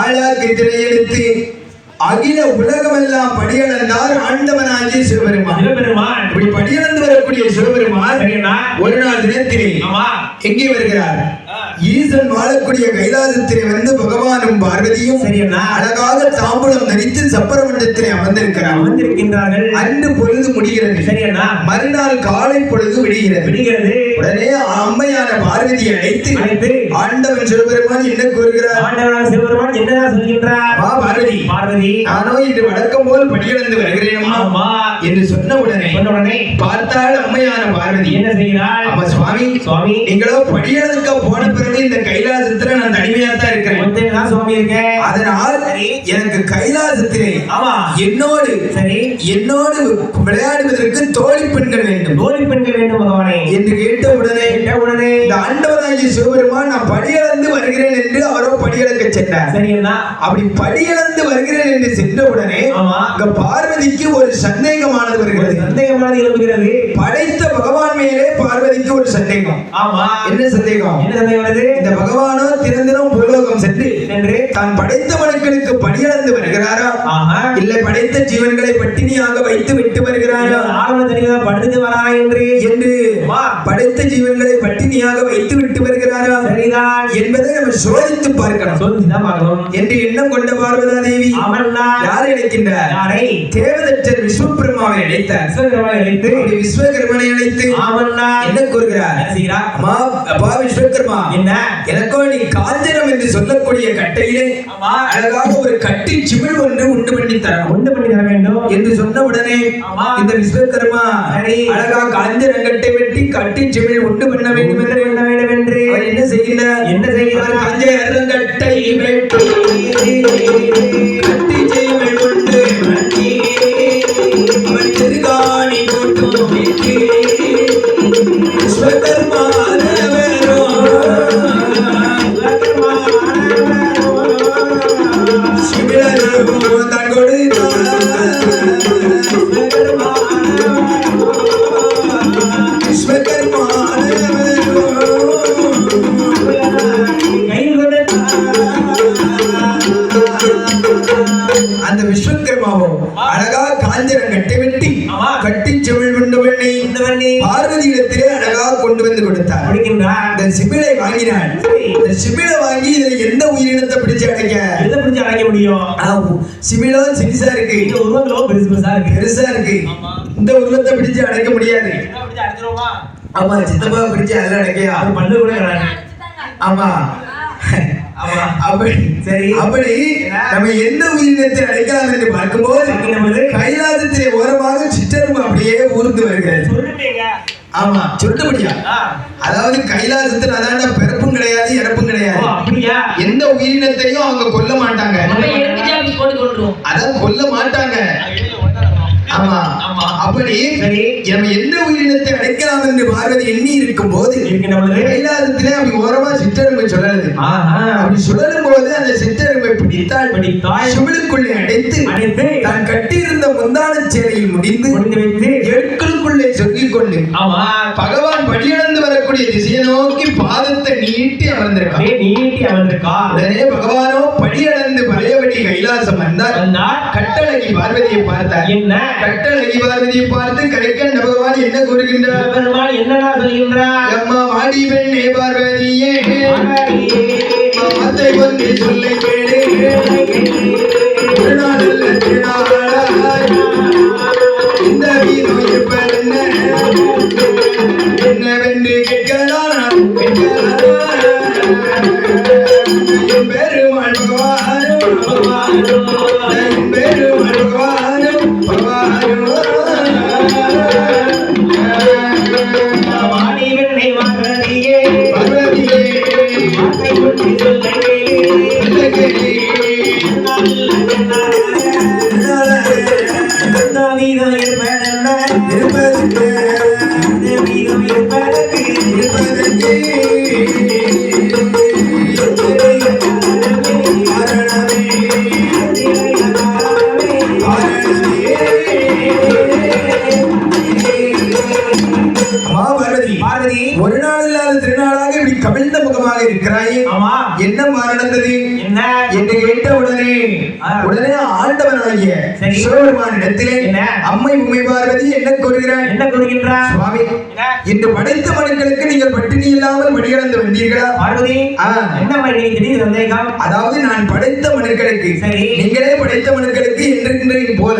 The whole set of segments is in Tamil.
ஆழாக்கு திரையெடுத்து அகில உலகமெல்லாம் படியளந்தார் ஆண்டவனாகிய சிவபெருமான். சிவபெருமான். இப்படி படியளந்து வரக்கூடிய சிவபெருமான் ஒரு நாள் தினத்திலே எங்கே வருகிறார். ஈசன் வாழக்கூடிய கைலாசத்திலே வந்து பகவானும் பார்வதியும். அழகாக தாம்பூலம் தரித்து சப்பரமண்டத்திலே அமர்ந்திருக்கிறார். வந்திருக்கின்றார்கள் அன்று பொழுது முடிகிறது. மறுநாள் காலை பொழுது விடுகிறது. விடுகிறது. உடனே பார்வதியை அழைத்து அழைத்து ஆண்டவன் சிவபெருமான் என்ன கூறுகிறார்? ஆண்டவராக சிவபெருமான் சொல்கின்றார்? வா பார்வதி. பார்வதி. நானோ இன்று வழக்கம் போல் படியிழந்து வருகிறேன் ஆமா. என்று சொன்ன உடனே சொன்ன உடனே பார்த்தால் அம்மையான பார்வதி. என்ன செய்கிறாள் சுவாமி சுவாமி. நீங்களோ படியிழந்துக்க போன பிறகு இந்த கைலாசத்துல நான் தனிமையா தான் இருக்கிறேன். தான் சுவாமி இருக்கேன். அதனால் எனக்கு கைலாசத்திலே ஆமா. என்னோடு சரி என்னோடு விளையாடுவதற்கு தோழி பெண்கள் வேண்டும். தோழி பெண்கள் வேண்டும் பகவானே. என்று கேட்ட உடனே உடனே. இந்த ஆண்டவராகிய சிவபெருமான் நான் படியிழந்து வருகிறேன் என்று அவரோ படியிழக்க சென்றார். சரியண்ணா அப்படி படியிழந்து வருகிறேன் என்று சென்ற உடனே ஆமா. அங்க பார்வதிக்கு ஒரு சந்தேகமானது வருகிறது. சந்தேகமானது எழுப்புகிறது படைத்த பகவான் மேலே பார்வதிக்கு ஒரு சந்தேகம். ஆமா. என்ன சந்தேகம்? என்ன சந்தேகம் இந்த பகவானோ திறந்திரம் பூலோகம் சென்று என்று தான் படைத்த மனுக்களுக்கு படியிழந்து வருகிறாரா இல்லை படைத்த ஜீவன்களை பட்டினியாக வைத்து விட்டு வருகிறாரா? தனியாக படுத்து வரா என்று. என்று. படைத்த ஜீவன்களை பட்டினியாக வைத்து விட்டு வருகிறாரா? சரிதான். என்பதை நம்ம சோதித்து பார்க்கணும். என்று எண்ணம் கொண்ட பார்வதா தேவி யாரை அழைக்கின்றார்? யாரை? தேவதச்சர் விஸ்வபிரமாவை விஸ்வகர்மாவை அழைத்து விஸ்வகர்மனை அழைத்து என்ன கூறுகிறார்? அப்பா விஸ்வகர்மா என்ன? எனக்கோ நீ காஞ்சனம் என்று சொல்லக்கூடிய கட்டையிலே அழகாக ஒரு கட்டி சிமிழ் ஒன்று உண்டு பண்ணி தரணும் உண்டு பண்ணி தர வேண்டும். என்று சொன்ன உடனே. இந்த விஸ்வகர்மா சரி. அழகா காஞ்சனம் கட்டை வெட்டி கட்டி சிமிழ் உண்டு பண்ண வேண்டும் என்று என்ன வேண்டும் என்று என்ன செய்கிறார்? என்ன செய்கிறார்? அவர் காஞ்சரங்கட்டை வெட்டி கட்டி அந்த விஸ்வகர்மாவும் அழகா காஞ்சரம் கட்டை வெட்டி ஆமா. கட்டி செவிழ் கொண்டு பண்ணி இந்த பண்ணி பார்வதியிடத்திலே அழகா கொண்டு வந்து கொடுத்தார். அந்த சிபிலை வாங்கினாள் இந்த சிபிலை வாங்கி இதுல எந்த உயிரினத்தை பிடிச்சு அடைக்க? எதை பிடிச்சு அழைக்க முடியும்? ஆ, சிபிலம் சிறுசா இருக்கு. இந்த உருவங்களோ பெருசு பெருசா இருக்கு. பெருசா இருக்கு. இந்த உருவத்தை பிடிச்சு அடைக்க முடியாது. ஆமா சித்தப்பா பிடிச்சு அதெல்லாம் அடைக்கையா? அது பல்லு கூட ஆமா. அப்படி சரி. அப்படி நம்ம எந்த உயிரினத்தை அடைக்கலாம் என்று பார்க்கும்போது கைலாசத்திலே ஓரமாக சிற்றரும்பு அப்படியே ஊர்ந்து வருகிறது. ஆமா சொல்லுபடியா. அதாவது கைலாசத்தில் அதாண்ட பிறப்பும் கிடையாது இறப்பும் கிடையாது. எந்த உயிரினத்தையும் அவங்க கொல்ல மாட்டாங்க. அதான் கொல்ல மாட்டாங்க. ஆமா. அப்படி சரி. நம்ம எந்த உயிரினத்தை அடைக்கலாம் என்று பார்வதி எண்ணி இருக்கும் போது கைலாசத்திலே அப்படி ஓரமா சிற்றரும்பு சுழலுது ஆஹா. அப்படி சுழலும் போது அந்த சிற்றரும்பை பிடித்தால் பிடித்தால் சிமிழுக்குள்ளே அடைத்து அடைத்து தான் கட்டியிருந்த முந்தான சேலையில் முடிந்து முடிந்து வைத்து எட்களுக்குள்ளே சொக்கிக் கொண்டு ஆமா. பகவான் வழியிழந்து வரக்கூடிய திசையை நோக்கி பாதத்தை நீட்டி அமர்ந்திருக்கான். அப்படியே நீட்டி அமர்ந்திருக்கா உடனே பகவானோ படியளந்து பழையபடி கைலாசம் வந்தார். கட்டழகி பார்வதியை பார்த்தார். என்ன? கட்டழகி பார்வதியை பார்த்து கரைக்கண்ட பகவான் என்ன கூறுகின்றார்? பெருமாள் என்னடா சொல்கின்றார்? அம்மா வாடி பெண்ணே பார்வதியே. ஆகாரியே. மாத்தை கொண்டு சொல்லை சிவபெருமானிடத்திலே? அம்மை உமை பார்வதி என்ன கூறுகிறார் என்ன கூறுகின்றார் சுவாமி என்ன? இன்று படைத்த மனுக்களுக்கு நீங்கள் பட்டினி இல்லாமல் மடிகளந்து வந்தீர்களா பார்வதி. என்ன மாதிரி திடீர் சந்தேகம்? அதாவது நான் படைத்த மனுக்களுக்கு சரி. நீங்களே படைத்த மனுக்களுக்கு என்றென்றையும் போல.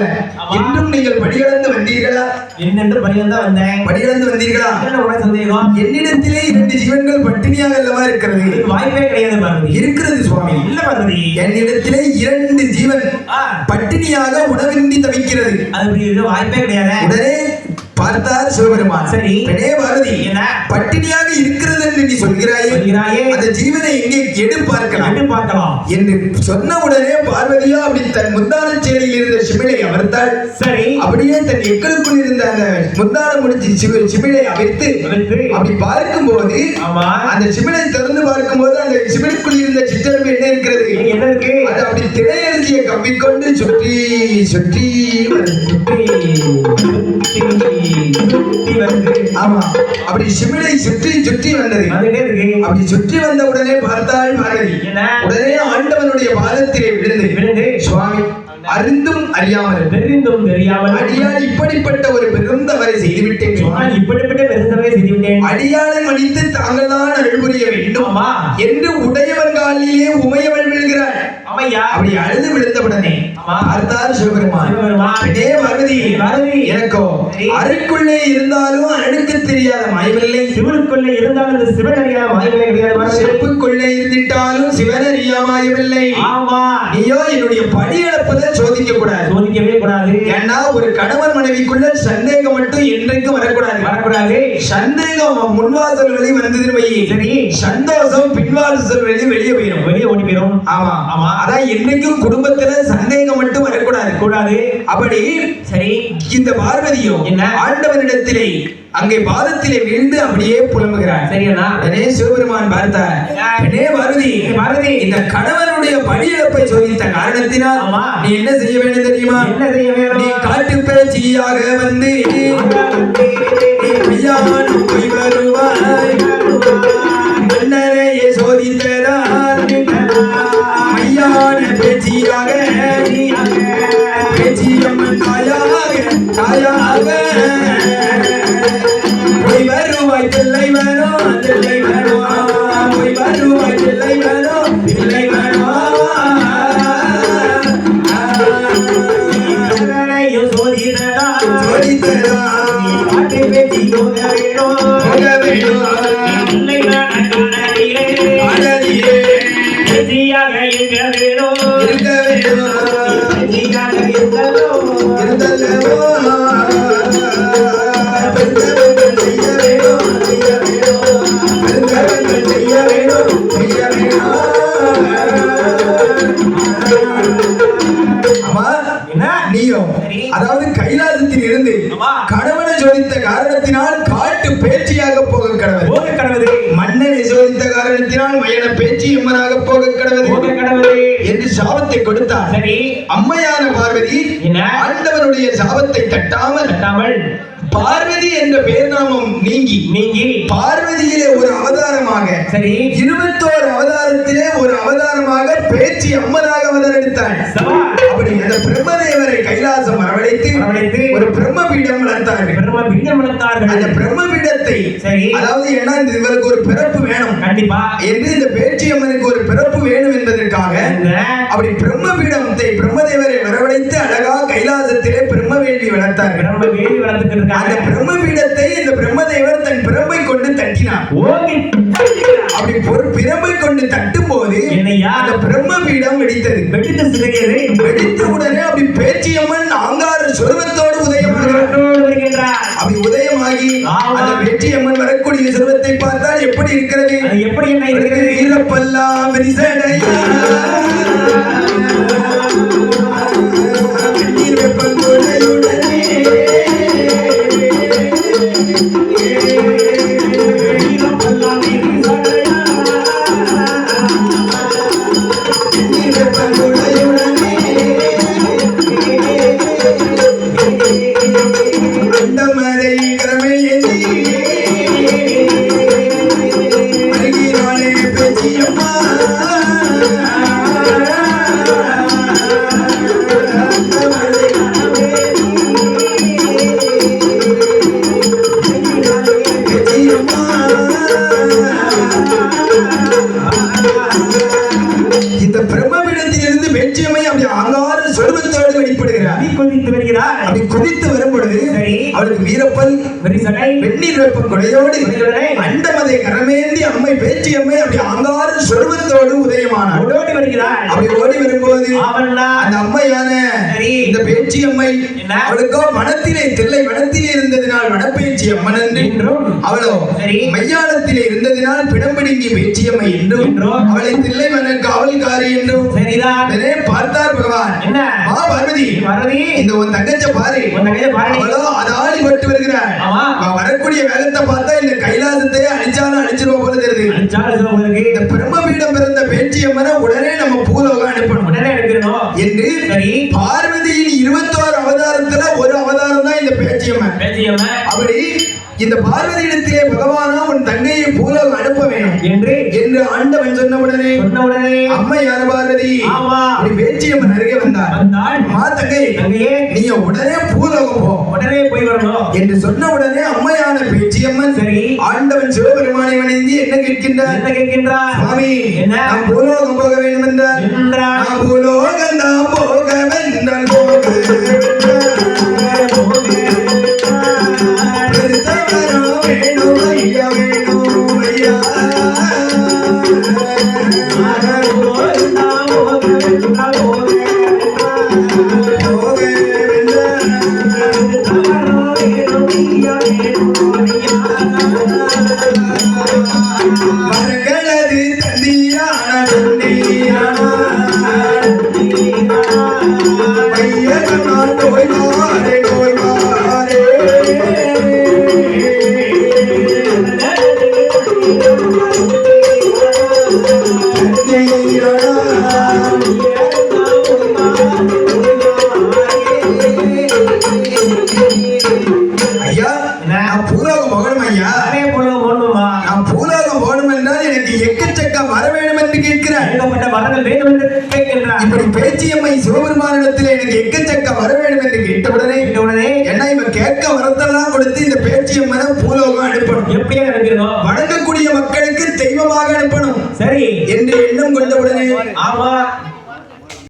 இன்றும் நீங்கள் படிகளந்து வந்தீர்களா? என்னென்று பரிவந்தா வந்தேன். படிகளந்து வந்தீர்களா? சந்தேகம்? என்னிடத்திலே இரண்டு ஜீவன்கள் பட்டினியாக அல்லவா இருக்கிறது? வாய்ப்பே கிடையாது பார்வதி. இருக்கிறது சுவாமி. இல்ல பார்வதி. என்னிடத்திலே இரண்டு ஜீவன் பட்டினியாக உணவின்றி தவிக்கிறது. அது வாய்ப்பே கிடையாது. உடனே பார்த்தார் சிவபெருமான் சரி. பெண்ணே பாரதி என்ன? பட்டினியாக இருக்கிறது என்று நீ சொல்கிறாயே சொல்கிறாயே. அந்த ஜீவனை எங்கே எடு பார்க்கலாம் எப்படி பார்க்கலாம் என்று சொன்ன உடனே பார்வதியா அப்படி தன் முந்தான சேலையில் இருந்த சிமிழை அமர்த்தாள் சரி அப்படியே தன் எக்களுக்குள் இருந்த அந்த முந்தானம் முடிச்சு சிமி- சிமிழை அவிழ்த்து அவிழ்த்து. அப்படி பார்க்கும்போது ஆமா அந்த சிமிழை திறந்து பார்க்கும்போது அந்த சிமிழுக்குள் இருந்த என்ன இருக்கிறது. இருக்கு அது அப்படி திரையரசியை கவ்விக்கொண்டு சுற்றி சுற்றி ஆமா. அப்படி சிமிழை சுற்றி சுற்றி வந்தது. அப்படி சுற்றி வந்த உடனே பார்த்தாள் பார்வதி? உடனே ஆண்டவனுடைய பாதத்திலே விழுந்து. விழுந்து, சுவாமி அறிந்தும் அறியாமல். தெரிந்தும் தெரியாமல். அடியாள் இப்படிப்பட்ட ஒரு பெரும் தவறை செய்துவிட்டேன் நான் இப்படிப்பட்ட பெருந்தவை செய்து விட்டேன் அடியாளை மன்னித்து தாங்கள் தான் அருள் புரிய வேண்டும். என்று உடையவன் காலிலே உமையவள் விழுகிறாள் ஆமையா அப்படி அழுது விழுந்தவுடனே ஆமா. பார்த்தார் சிவபெருமான். பெண்ணே பார்வதி பார்வதி. எனக்கோ. அருக்குள்ளே இருந்தாலும் அணுக்கு தெரியாத மாயமில்லை. சிவனுக்குள்ள இருந்தாலும் இந்த சிவன் அறியாத வாய்ப்பே கிடையாது. செப்புக்குள்ளே இருந்திட்டாலும் சிவன் அறியாமாயமில்லை ஆமா. நீயோ என்னுடைய படி இழப்பதை சோதிக்க கூடாது சோதிக்கவே கூடாது. ஏன்னா ஒரு கணவன் மனைவிக்குள்ள சந்தேகம் மட்டும் என்றைக்கும் வரக்கூடாது. வரக்கூடாது. சந்தேகம் முன்வாசல் வழி வந்ததுன்னு சரி. சந்தோஷம் பின்வாசல் வழி வெளியே போயிடும் வெளியே ஓடி போயிடும் ஆமா. ஆமா. அதான் என்னைக்கும் குடும்பத்துல சந்தேகம் மட்டும் வரக்கூடாது. கூடாது. அப்படி சரி. இந்த பார்வதியோ என்ன? ஆண்டவனிடத்திலே அங்கே பாதத்திலே விழுந்து அப்படியே புலம்புகிறார் சரியண்ணா சிவபெருமான் பார்த்தார் உடனே பார்வதி பார்வதி. இந்த கணவனுடைய படியிழப்பை சோதித்த காரணத்தினால். நீ என்ன செய்ய வேண்டும் தெரியுமா? என்ன செய்ய வேணும்? நீ காட்டு பேச்சியாக வந்து பொய் வருவாய். மன்னரையே சோதித்ததால் மையான பேச்சியாக பேச்சியம்மன் தாயாக தாயாக பொய் வருவாய் பிள்ளை வேணும் வேணும் செய்ய வேணும். அதாவது கைலாசத்தில் இருந்து. கணவனை சோதித்த காரணத்தினால் காட்டு பேச்சியாக மயன பேச்சு எம்மனாக போக கடவுள். என்று சாபத்தை கொடுத்தார். சரி. அம்மையான பார்வதி? ஆண்டவனுடைய சாபத்தை தட்டாமல் தமிழ் பார்வதி என்ற பேர் நாமம் நீங்கி நீங்கி பார்வதியிலே ஒரு அவதாரமாக சரி. இருபத்தோரு அவதாரத்திலே ஒரு அவதாரமாக பேச்சு அம்மனாக அவதரித்தாள். அப்படி அந்த பிரம்மதேவரை கைலாசம் வரவழைத்து வரவழைத்து ஒரு பிரம்ம பீடம் வளர்த்தார்கள். பிரம்ம பீடம் வளர்த்தார்கள். அந்த பிரம்ம பீடத்தை சரி. அதாவது ஏன்னா இந்த இவருக்கு ஒரு பிறப்பு வேணும். கண்டிப்பா. என்று இந்த பேச்சு அம்மனுக்கு ஒரு பிறப்பு வேணும் என்பதற்காக அப்படி பிரம்ம பீடத்தை பிரம்மதேவரை வரவழைத்து அழகா கைலாசத்திலே பிரம்ம வேள்வி வளர்த்தார்கள் பிரம்ம வேலி வளர்த்துட்டு அந்த பிரம்ம பீடத்தை இந்த பிரம்மதேவர் தன் பிரம்பை கொண்டு தட்டினார். அப்படி ஒரு பிரம்பை கொண்டு தட்டும் போது என்னையா? அந்த பிரம்ம பீடம் வெடித்தது. வெடித்து சிதறியது வெடித்த உடனே அப்படி பேச்சியம்மன் ஆங்கார சுரவத்தோடு உதயமாகிறார் அப்படி உதயமாகி. அந்த வெற்றியம்மன் வரக்கூடிய சுரவத்தை பார்த்தால் எப்படி இருக்கிறது? எப்படி என்ன இருக்கிறது? வீரப்பல்லாம் விரிசடையா வெறிசடை வெந்நீர் வெப்பம் கொடையோடு அண்டமதை கரமேந்தி அம்மை பேச்சியம்மை அப்படி அங்காறு சொருபத்தோடு உதயமானார் ஓடோடி வருகிறாய் அப்படி ஓடி வரும்போது அந்த அம்மையான. இந்த பேச்சி அம்மை? அவளுக்கோ வனத்திலே தில்லை வனத்திலே இருந்ததினால் வனப்பேச்சி அம்மன் என்று என்றும் அவளோ சரி. மையானத்திலே இருந்ததினால் பிடம்பிடுங்கி பேச்சியம்மை என்றும் என்றும். அவளை தில்லை மன காவல்காரி என்றும் பார்த்தார் பகவான் என்ன? பார்வதி. வரதி இந்த உன் தங்கச்ச பாரு. உன் தங்கையை பாரு. அவளோ அதாளி பட்டு வருகிறாள். ஆமா. வரக்கூடிய வேகத்தை பார்த்தா இந்த கைலாசத்தை அழிச்சாலும் அழிச்சிருவ போல தெரியுது. இந்த பிரம்மபீடம் பிறந்த பேச்சியம்மனை உடனே நம்ம பூலோகம் அனுப்பணும். உடனே எடுக்கணும் என்று பார்வதியின் இருபத்தோரு அவதாரத்துல ஒரு அவதாரம் தான் இந்த பேச்சியம்மன் பேச்சியம்ம அப்படி இந்த பார்வதியிடத்திலே பகவானா உன் தங்கையை பூலோகம் அனுப்ப வேணும். என்று? என்று ஆண்டவன் சொன்ன உடனே சொன்ன உடனே அம்மை யார் பார்வதி ஆமா. அப்படி பேச்சியம்மன் அருகே வந்தார் மா தங்கை தங்கையே. நீங்க உடனே பூலோகம் போ. உடனே போய் வரணும். என்று சொன்ன உடனே அம்மையான பேச்சியம்மன் சரி. ஆண்டவன் சிவபெருமானை வணங்கி என்ன கேட்கின்றார்? என்ன கேட்கின்றார்? சுவாமி? நாம் பூலோகம் போக வேண்டும் என்றார். பூலோகம் தான் போக வேண்டால் நான் பூலோகம் போகணும் ஐயா. நான் பூலோகம் போகணும்? என்றால் எனக்கு எக்கச்சக்க வர வேண்டும் என்று கேட்கிறார் இப்படி பேச்சியம்மை சிவபெருமானிடத்தில் எனக்கு எக்கச்சக்க வர வேண்டும் என்று கேட்டவுடனே என்ன இவன் கேட்க வரத்தெல்லாம் கொடுத்து இந்த பேச்சியம்மனை பூலோகம் அனுப்பணும். வணங்கக்கூடிய மக்களுக்கு தெய்வமாக அனுப்பணும். சரி. என்று எண்ணம் கொண்டவுடனே ஆமா.